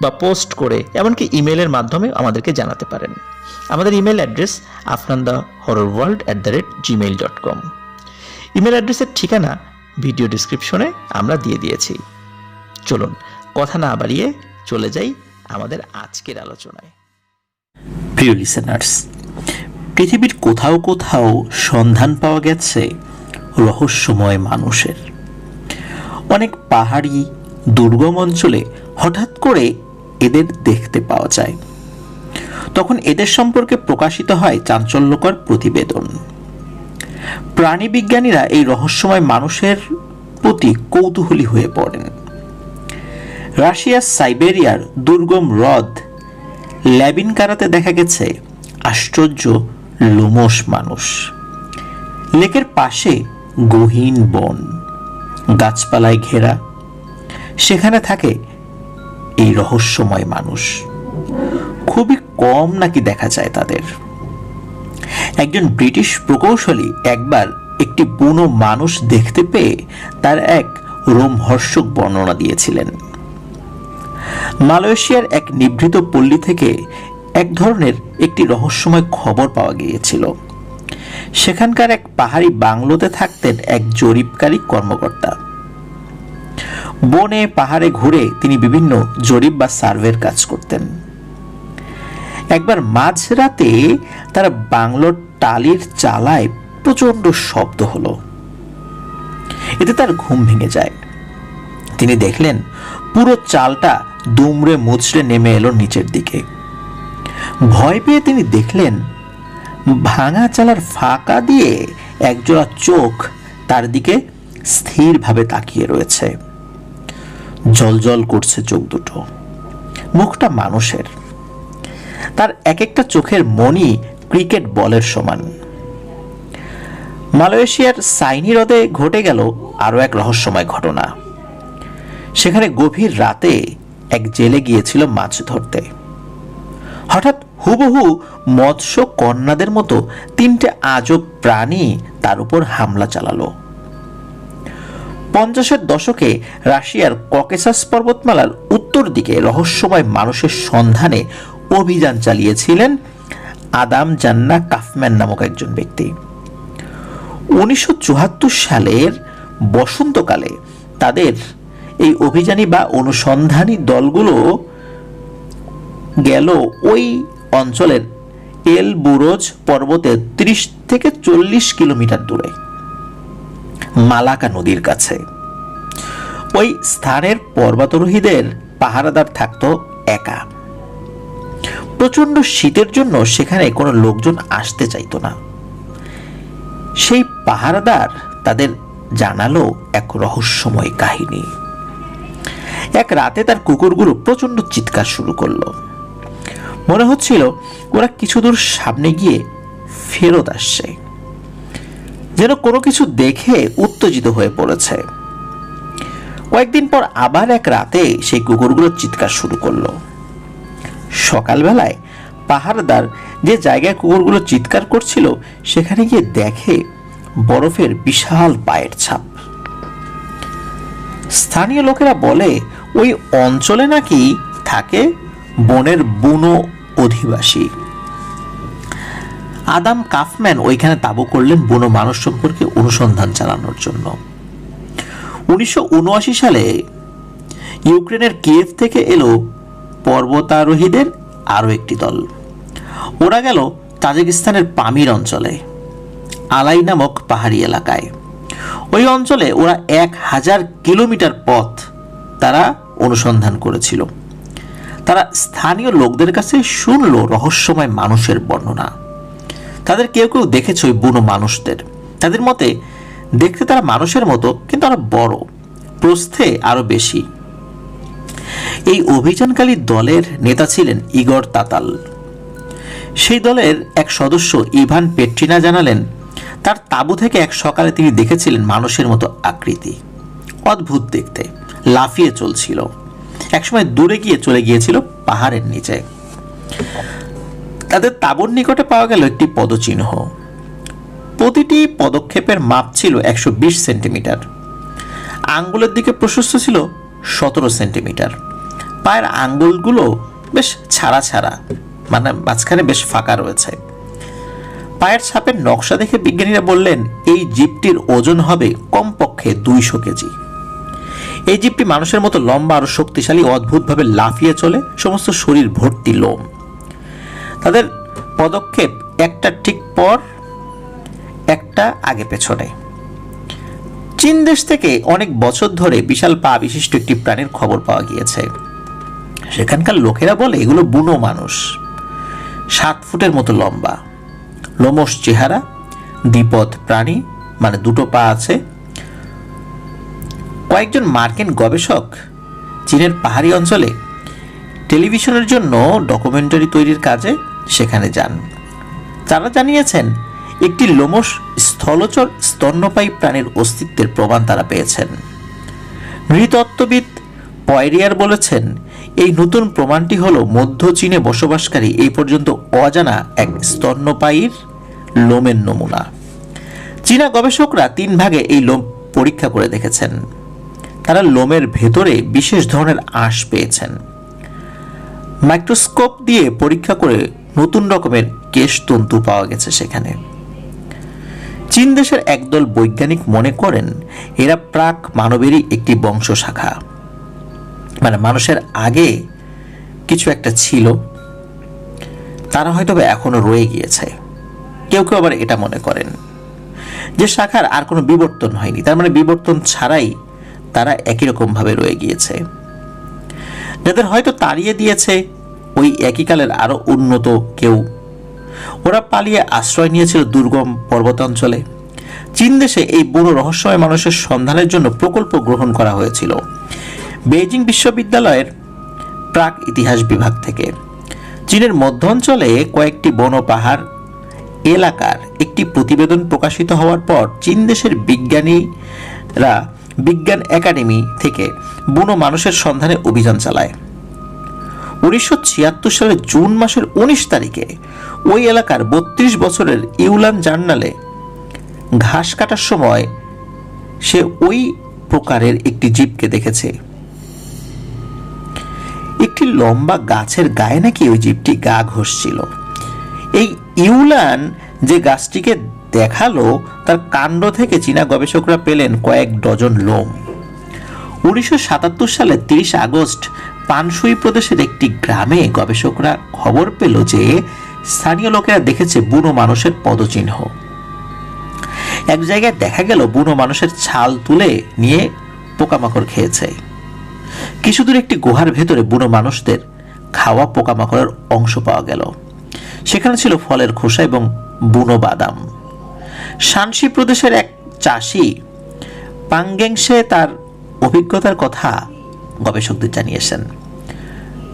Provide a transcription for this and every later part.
বা পোস্ট করে এমনকি ইমেলের মাধ্যমে আমাদেরকে জানাতে পারেন। আমাদের email address Afnan the horror world at the rate Gmail dot com email অ্যাড্রেসের ঠিকানা ভিডিও ডিসক্রিপশনে আমরা দিয়ে দিয়েছি। চলুন, কথা না বাড়িয়ে চলে যাই আমাদের আজকের আলোচনায়। প্রিয় লিসেনার্স পৃথিবীর কোথাও কোথাও সন্ধান পাওয়া গেছে রহস্যময় মানুষের। অনেক পাহাড়ি, দুর্গম অঞ্চলে হঠাৎ করে এদের দেখতে পাওয়া যায়। তখন এদের সম্পর্কে প্রকাশিত হয় চাঞ্চল্যকর প্রতিবেদন। প্রাণী বিজ্ঞানীরা এই রহস্যময় মানুষের প্রতি কৌতূহলী হয়ে পড়েন। রাশিয়ার সাইবেরিয়ার দুর্গম হ্রদ ল্যাবিনকারাতে দেখা গেছে আশ্চর্য লোমস মানুষ। লেকের পাশে গহীন বন, গাছপালায় ঘেরা। সেখানে থাকে এই রহস্যময় মানুষ। খুবই কম নাকি দেখা যায় তাদের। একজন ব্রিটিশ প্রকৌশলী একবার একটি বুনো মানুষ দেখতে পেয়ে তার এক রোমহর্ষক বর্ণনা দিয়েছিলেন। মালয়েশিয়ার এক নিভৃত পল্লী থেকে এক ধরনের একটি রহস্যময় খবর পাওয়া গিয়েছিল। সেখানকার এক পাহাড়ি বাংলোতে থাকতেন এক জরিপকারী কর্মকর্তা। বনে, পাহাড়ে ঘুরে তিনি বিভিন্ন জরিপ বা সার্ভের কাজ করতেন। একবার মাঝরাতে তারা বাংলোর টালির চালায় প্রচণ্ড শব্দ হলো। এতে তার ঘুম ভেঙে যায়। তিনি দেখলেন পুরো চালটা দুমড়ে মুচড়ে নেমে এলো নিচের দিকে। ভয় পেয়ে তিনি দেখলেন ভাঙা চালার ফাঁকা দিয়ে একজোড়া চোখ তার দিকে স্থিরভাবে তাকিয়ে রয়েছে। জলজল করছে চোখ দুটো। মুখটা মানুষের। তার এক একটা চোখের মনি ক্রিকেট বলের সমান। মালয়েশিয়ার সাইনি হ্রদে ঘটে গেল আরও এক রহস্যময় ঘটনা। সেখানে গভীর রাতে এক জেলে গিয়েছিল মাছ ধরতে। হঠাৎ হুবহু মৎস্য কন্যাদের মতো তিনটে আজব প্রাণী তার উপর হামলা চালালো। পঞ্চাশের দশকে রাশিয়ার ককেসাস পর্বতমালার উত্তর দিকে রহস্যময় মানুষের সন্ধানে অভিযান চালিয়েছিলেন আদাম জান্না কাফম্যান নামক একজন ব্যক্তি। উনিশশো চুয়াত্তর সালের বসন্তকালে তাদের এই অভিযানী বা অনুসন্ধানী দলগুলো গেল ওই অঞ্চলের এল বুরোজ পর্বতে ত্রিশ থেকে চল্লিশ কিলোমিটার দূরে। মালাকা নদীর কাছে। ওই স্থানের পর্বতারোহীদের পাহারাদার থাকতো একা। প্রচণ্ড শীতের জন্য সেখানে কোনো লোকজন আসতে চাইতো না। সেই পাহারাদার তাদের জানালো এক রহস্যময় কাহিনী। এক রাতে তার কুকুরগুলো প্রচণ্ড চিৎকার শুরু করল। মনে হচ্ছিল ওরা কিছু দূর সামনে গিয়ে ফেরত আসছে। যেন কোনো কিছু দেখে উত্তেজিত হয়ে পড়েছে। কয়েকদিন পর আবার এক রাতে সেই কুকুরগুলো চিৎকার শুরু করল। সকালবেলায় পাহাড়দার যে জায়গায় কুকুরগুলো চিৎকার করছিল, সেখানে গিয়ে দেখে বরফের বিশাল পায়ের ছাপ। স্থানীয় লোকেরা বলে, ওই অঞ্চলে নাকি থাকে বনের বুনো অধিবাসী। আদাম কাফম্যান ওইখানে তাবু করলেন বুনো মানুষ সম্পর্কে অনুসন্ধান চালানোর জন্য। উনিশশো উনআশি সালে ইউক্রেনের কিয়েভ থেকে এলো পর্বতারোহীদের আরও একটি দল। ওরা গেল তাজিকিস্তানের পামির অঞ্চলে, আলাই নামক পাহাড়ি এলাকায়। ওই অঞ্চলে ওরা এক হাজার কিলোমিটার পথ তারা অনুসন্ধান করেছিল। তারা স্থানীয় লোকদের কাছে শুনল রহস্যময় মানুষের বর্ণনা। তাদের কেউ কেউ দেখেছে ওই বুনো মানুষদের। তাদের মতে, দেখতে তারা মানুষের মতো, কিন্তু আরও বড়, প্রস্থে আরও বেশি। এই অভিযানকারী দলের নেতা ছিলেন ইগর তাতাল। সেই দলের এক সদস্য ইভান পেট্রিনা জানালেন, তার তাবু থেকে এক সকালে তিনি দেখেছিলেন মানুষের মতো আকৃতি। অদ্ভুত দেখতে, লাফিয়ে চলছিল। একসময় দূরে গিয়ে চলে গিয়েছিল পাহাড়ের নিচে। তাদের তাবুর নিকটে পাওয়া গেল একটি পদচিহ্ন। প্রতিটি পদক্ষেপের মাপ ছিল একশো বিশ সেন্টিমিটার। আঙ্গুলের দিকে প্রশস্ত ছিল সতেরো সেন্টিমিটার। পায়ের আঙ্গুলগুলো বেশ ছাড়া ছাড়া মানে মাঝখানে বেশ ফাঁকা রয়েছে। পায়ের ছাপের নকশা দেখে বিজ্ঞানীরা বললেন, এই জীবটির ওজন হবে কমপক্ষে দুইশো কেজি। এই জীবটি মানুষের মতো লম্বা আর শক্তিশালী অদ্ভুতভাবে লাফিয়ে চলে, সমস্ত শরীর ভর্তি লোম। তাদের পদক্ষেপ একটা ঠিক পর, একটা আগে পেছনে। চীন দেশ থেকে অনেক বছর ধরে বিশাল পা বিশিষ্ট একটি প্রাণীর খবর পাওয়া গিয়েছে। সেখানকার লোকেরা বলে এগুলো বুনো মানুষ। সাত ফুটের মতো লম্বা। লোমস চেহারা দ্বিপদ প্রাণী মানে দুটো পা আছে। কয়েকজন মার্কিন গবেষক চীনের পাহাড়ি অঞ্চলে টেলিভিশনের জন্য ডকুমেন্টারি তৈরির কাজে সেখানে যান। তারা জানিয়েছেন, একটি লোমস স্থলচর স্তন্যপায়ী প্রাণীর অস্তিত্বের প্রমাণ তারা পেয়েছেন। নৃতত্ত্ববিদ পয়রিয়ার বলেছেন, এই নতুন প্রমাণটি হল মধ্য চীনে বসবাসকারী এই পর্যন্ত অজানা এক স্তন্যপায়ীর লোমের নমুনা। চীনা গবেষকরা তিন ভাগে এই লোম পরীক্ষা করে দেখেছেন। তারা লোমের ভেতরে বিশেষ ধরনের আঁশ পেয়েছেন। মাইক্রোস্কোপ দিয়ে পরীক্ষা করে নতুন রকমের কেশ তন্তু পাওয়া গেছে সেখানে। চীন দেশের একদল বৈজ্ঞানিক মনে করেন, এরা প্রাক মানবেরই একটি বংশ শাখা। মানে মানুষের আগে কিছু একটা ছিল, তারা হয়তো এখনও রয়ে গিয়েছে। কেউ কেউ আবার এটা মনে করেন। যে শাখার আর কোনো বিবর্তন হয়নি, তার মানে বিবর্তন ছাড়াই তারা একই রকমভাবে রয়ে গিয়েছে। যাদের হয়তো তাড়িয়ে দিয়েছে ওই একই কালের আরও উন্নত কেউ। ওরা পালিয়ে আশ্রয় নিয়েছিল দুর্গম পর্বতাঞ্চলে। চীন দেশে এই বুড়ো রহস্যময় মানুষের সন্ধানের জন্য প্রকল্প গ্রহণ করা হয়েছিল। বেইজিং বিশ্ববিদ্যালয়ের প্রাক ইতিহাস বিভাগ থেকে। চীনের মধ্য অঞ্চলে কয়েকটি বন পাহাড় এলাকার একটি প্রতিবেদন প্রকাশিত হওয়ার পর চীন দেশের বিজ্ঞানীরা বিজ্ঞান একাডেমি থেকে বুনো মানুষের সন্ধানে অভিযান চালায়। উনিশশো ছিয়াত্তর সালের জুন মাসের উনিশ তারিখে ওই এলাকার বত্রিশ বছরের ইউলান জার্নালে ঘাস কাটার সময় সে ওই প্রকারের একটি জীবকে দেখেছে। একটি লম্বা গাছের গায়ে নাকি ওই জীবটি গা ঘষছিল। এই ইউলান যে গাছটিকে দেখাল, তার কাণ্ড থেকে চীনা গবেষকরা পেলেন কয়েক ডজন লোম। উনিশশো সালে তিরিশ আগস্ট পানসুই প্রদেশের একটি গ্রামে গবেষকরা খবর পেল যে স্থানীয় লোকেরা দেখেছে বুনো মানুষের পদচিহ্ন। এক জায়গায় দেখা গেল বুনো মানুষের ছাল তুলে নিয়ে পোকামাকড় খেয়েছে। কিছুদূর একটি গুহার ভেতরে বুনো মানুষদের খাওয়া পোকামাকড়ের অংশ পাওয়া গেল। সেখানে ছিল ফলের খোসা এবং বুনো বাদাম। শানসি প্রদেশের এক চাষি পাঙ্গেংসে তার অভিজ্ঞতার কথা গবেষকদের জানিয়েছেন।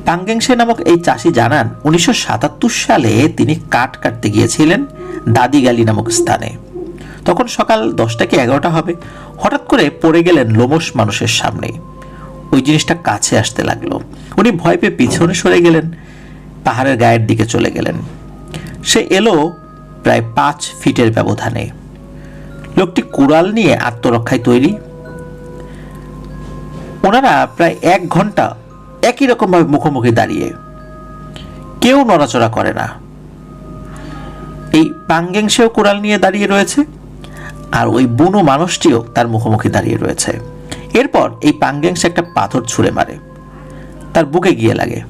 পাঙ্গেংসে নামক এই চাষি জানান, উনিশশো সাতাত্তর সালে তিনি কাঠ কাটতে গিয়েছিলেন দাদিগালি নামক স্থানে। তখন সকাল দশটা কি এগারোটা হবে? হঠাৎ করে পড়ে গেলেন লোমস মানুষের সামনে। ওই জিনিসটা কাছে আসতে লাগল। উনি ভয় পেয়ে পিছনে সরে গেলেন, পাহাড়ের গায়ের দিকে চলে গেলেন। সে এলো প্রায় পাঁচ ফিটের ব্যবধানে। লোকটি কুড়াল নিয়ে আত্মরক্ষায় তৈরি। ওনারা প্রায় এক ঘণ্টা একই রকমভাবে মুখোমুখি দাঁড়িয়ে কেউ নড়াচড়া করে না। এই পাঙ্গেংসেও কোরাল নিয়ে দাঁড়িয়ে রয়েছে আর ওই বুনো মানুষটিও তার মুখোমুখি দাঁড়িয়ে রয়েছে। এরপর এই পাঙ্গেংসে একটা পাথর ছুঁড়ে মারে। তার বুকে গিয়ে লাগে।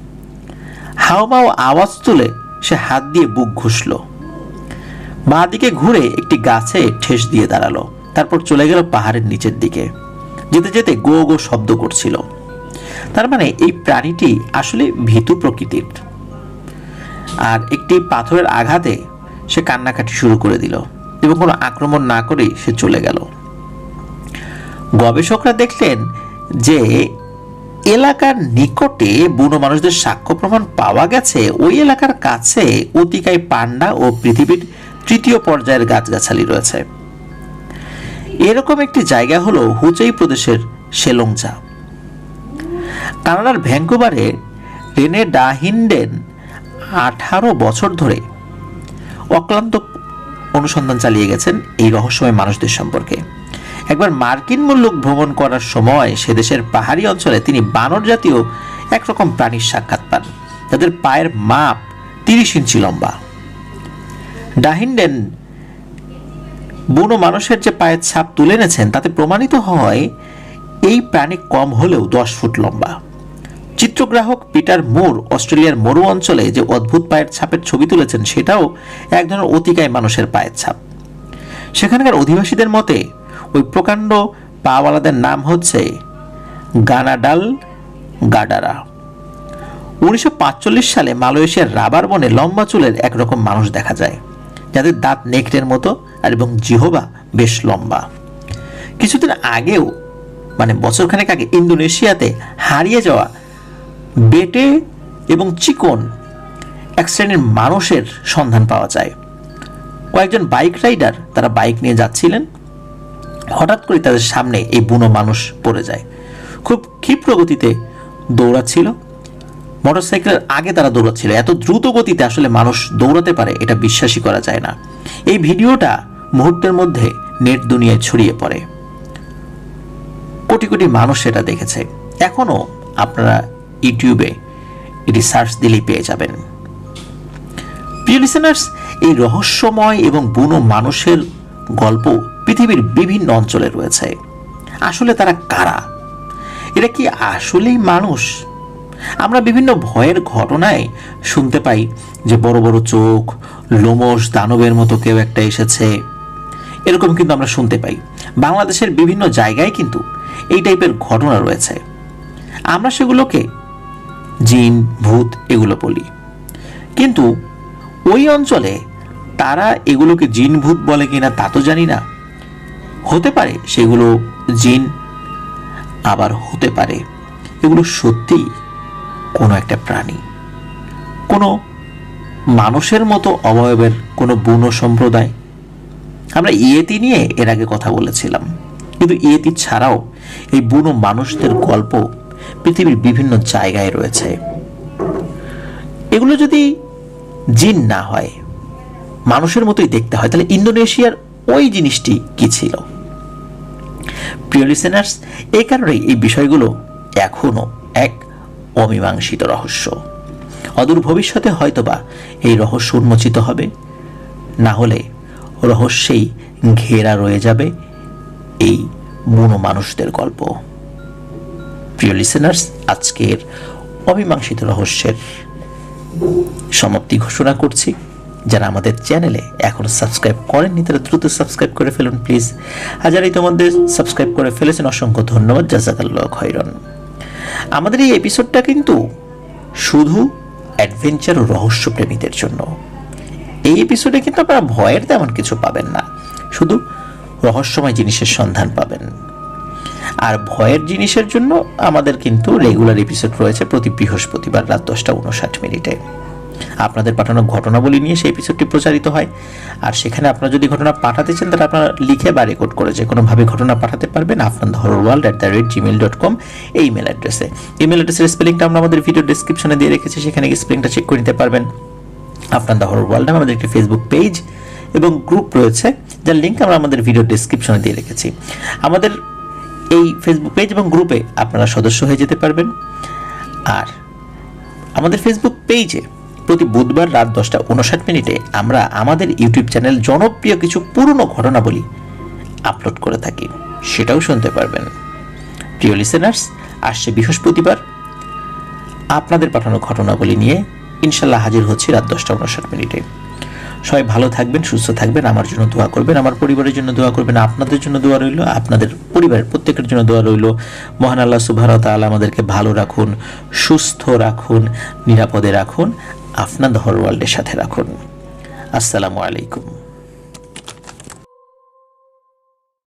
হাওমাও আওয়াজ তুলে সে হাত দিয়ে বুক ঘুষল। বাঁ দিকে ঘুরে একটি গাছে ঠেস দিয়ে দাঁড়াল। তারপর চলে গেল পাহাড়ের নিচের দিকে। যেতে যেতে গো গো শব্দ করছিল। তার মানে এই প্রাণীটি আসলে ভীতু প্রকৃতির। আর একটি পাথরের আঘাতে সে কান্নাকাটি শুরু করে দিল এবং কোনো আক্রমণ না করেই সে চলে গেল। গবেষকরা দেখলেন যে এলাকার নিকটে বুনো মানুষদের সাক্ষ্য প্রমাণ পাওয়া গেছে। ওই এলাকার কাছে অতিকায় পান্ডা ও পৃথিবীর তৃতীয় পর্যায়ের গাছগাছালি রয়েছে। এরকম একটি জায়গা হলো হুচেই প্রদেশের শেলংজা কানাডার ভ্যাঙ্কুভারে রেনে ডাহিন্ডেন আঠারো বছর ধরে অক্লান্ত অনুসন্ধান চালিয়ে গেছেন এই রহস্যময় মানুষদের সম্পর্কে। একবার মার্কিন মুল্লুক ভ্রমণ করার সময় সে দেশের পাহাড়ি অঞ্চলে তিনি বানর জাতীয় একরকম প্রাণীর সাক্ষাৎ পান। তাদের পায়ের মাপ তিরিশ ইঞ্চি লম্বা। ডাহিন্ডেন বুনো মানুষের যে পায়ের ছাপ তুলে এনেছেন, তাতে প্রমাণিত হয়, এই প্রাণী কম হলেও দশ ফুট লম্বা। চিত্রগ্রাহক পিটার মুর অস্ট্রেলিয়ার মরু অঞ্চলে যে অদ্ভুত পায়ের ছাপের ছবি তুলেছেন, সেটাও এক ধরনের অতিকায় মানুষের পায়ের ছাপ। সেখানকার অধিবাসীদের মতে, ওই প্রকাণ্ড পাওয়ালাদের নাম হচ্ছে গানাডাল গাডারা। উনিশশো সালে মালয়েশিয়ার রাবার বনে লম্বা চুলের একরকম মানুষ দেখা যায়। যাদের দাঁত নেকড়ের মতো আর এবং জিহবা বেশ লম্বা। কিছুদিন আগেও মানে বছরখানেক আগে ইন্দোনেশিয়াতে হারিয়ে যাওয়া বেটে এবং চিকন এক শ্রেণির মানুষের সন্ধান পাওয়া যায়। কয়েকজন বাইক রাইডার তারা বাইক নিয়ে যাচ্ছিলেন। হঠাৎ করে তাদের সামনে এই বুনো মানুষ পড়ে যায়। খুব ক্ষিপ্র গতিতে দৌড়াচ্ছিল। মোটরসাইকেলের আগে তারা দৌড়াচ্ছিল। এত দ্রুত গতিতে আসলে মানুষ দৌড়াতে পারে, এটা বিশ্বাসই করা যায় না। এই ভিডিওটা মুহূর্তের মধ্যে নেট দুনিয়ায় ছড়িয়ে পড়ে। কোটি কোটি মানুষ সেটা দেখেছে। এখনও আপনারা ইউটিউবে এটি সার্চ দিলেই পেয়ে যাবেন। প্রিয় লিসেনার্স এই রহস্যময় এবং বুনো মানুষের গল্প পৃথিবীর বিভিন্ন অঞ্চলে রয়েছে। আসলে তারা কারা? এরা কি আসলেই মানুষ? আমরা বিভিন্ন ভয়ের ঘটনায় শুনতে পাই যে বড় বড় চোখ লোমস দানবের মতো কেউ একটা এসেছে। এরকম কিন্তু আমরা শুনতে পাই। বাংলাদেশের বিভিন্ন জায়গায় কিন্তু এই টাইপের ঘটনা রয়েছে। আমরা সেগুলোকে জিন, ভূত এগুলো বলি। কিন্তু ওই অঞ্চলে তারা এগুলোকে জিন, ভূত বলে কিনা তা তো জানি না। হতে পারে সেগুলো জিন, আবার হতে পারে এগুলো সত্যি কোনো একটা প্রাণী। কোনো মানুষের মতো অবয়বের কোনো বুনো সম্প্রদায়। আমরা ইয়েতি নিয়ে এর আগে কথা বলেছিলাম। কিন্তু ইয়েতি ছাড়াও এই বুনো মানুষদের গল্প পৃথিবীর বিভিন্ন জায়গায় রয়েছে। এগুলো যদি জিন না হয়, মানুষের মতোই দেখতে হয়, তাহলে ইন্দোনেশিয়ার ওই জিনিসটি কি ছিল? প্রিয় লিসেনার্স এই কারণেই এই বিষয়গুলো এখনও এক অমীমাংসিত রহস্য। অদূর ভবিষ্যতে হয়তোবা এই রহস্য উন্মোচিত হবে। না হলে রহস্যেই ঘেরা রয়ে যাবে এই বুনো মানুষদের গল্প। প্রিয় লিসেনার্স আজকের অমীমাংসিত রহস্যের সমাপ্তি ঘোষণা করছি। যারা আমাদের চ্যানেলে এখনও সাবস্ক্রাইব করেননি, তারা দ্রুত সাবস্ক্রাইব করে ফেলুন প্লিজ আর যারা তোমাদের সাবস্ক্রাইব করে ফেলেছেন, অসংখ্য ধন্যবাদ। জাজাকাল্লাহ খৈরন আমাদের এই এপিসোডটা কিন্তু শুধু অ্যাডভেঞ্চার ও রহস্যপ্রেমীদের জন্য। এই এপিসোডে কিন্তু আপনারা ভয়ের তেমন কিছু পাবেন না। শুধু রহস্যময় জিনিসের সন্ধান পাবেন। আর ভয়ের জিনিসের জন্য আমাদের কিন্তু রেগুলার এপিসোড রয়েছে প্রতি বৃহস্পতিবার রাত দশটা উনষাট মিনিটে। আপনাদের পাঠানো ঘটনাবলী নিয়ে সেই এপিসোডটি প্রচারিত হয়। আর সেখানে আপনারা যদি ঘটনা পাঠাতে চান, তাহলে আপনারা লিখে বা রেকর্ড করে যে কোনোভাবে ঘটনা পাঠাতে পারবেন। Afnan horror world at the rate Gmail dot com এই ইমেল অ্যাড্রেসে ইমেল অ্যাড্রেসের স্পেলিংটা আমরা আমাদের ভিডিও ডিসক্রিপশনে দিয়ে রেখেছি, সেখানে গিয়ে স্পেলিংটা চেক করে নিতে পারবেন। আফনান দ্য হরর ওয়ার্ল্ড আমাদের একটি ফেসবুক পেজ এবং গ্রুপ রয়েছে, যার লিঙ্ক আমরা আমাদের ভিডিও ডিসক্রিপশনে দিয়ে রেখেছি। আমাদের এই ফেসবুক পেজ এবং গ্রুপে আপনারা সদস্য হয়ে যেতে পারবেন। আর আমাদের ফেসবুক পেজে প্রতি বুধবার রাত দশটা উনষাট মিনিটে আমরা আমাদের ইউটিউব চ্যানেল জনপ্রিয় কিছু পুরনো ঘটনাবলী আপলোড করে থাকি। সেটাও শুনতে পারবেন। প্রিয় লিসেনার্স আসছে বৃহস্পতিবার। আপনাদের পাঠানো ঘটনাবলী নিয়ে ইনশাল্লাহ হাজির হচ্ছি রাত দশটা উনষাট মিনিটে। সবাই ভালো থাকবেন, সুস্থ থাকবেন, আমার জন্য দোয়া করবেন, আমার পরিবারের জন্য দোয়া করবেন, আপনাদের জন্য দোয়া রইল, আপনাদের পরিবারের প্রত্যেকের জন্য দোয়া রইল। মহান আল্লাহ সুবাহ তাআলা আমাদেরকে ভালো রাখুন, সুস্থ রাখুন, নিরাপদে রাখুন। আপনার হর ওয়ার্ল্ডের সাথে রাখুন। আসসালামু আলাইকুম।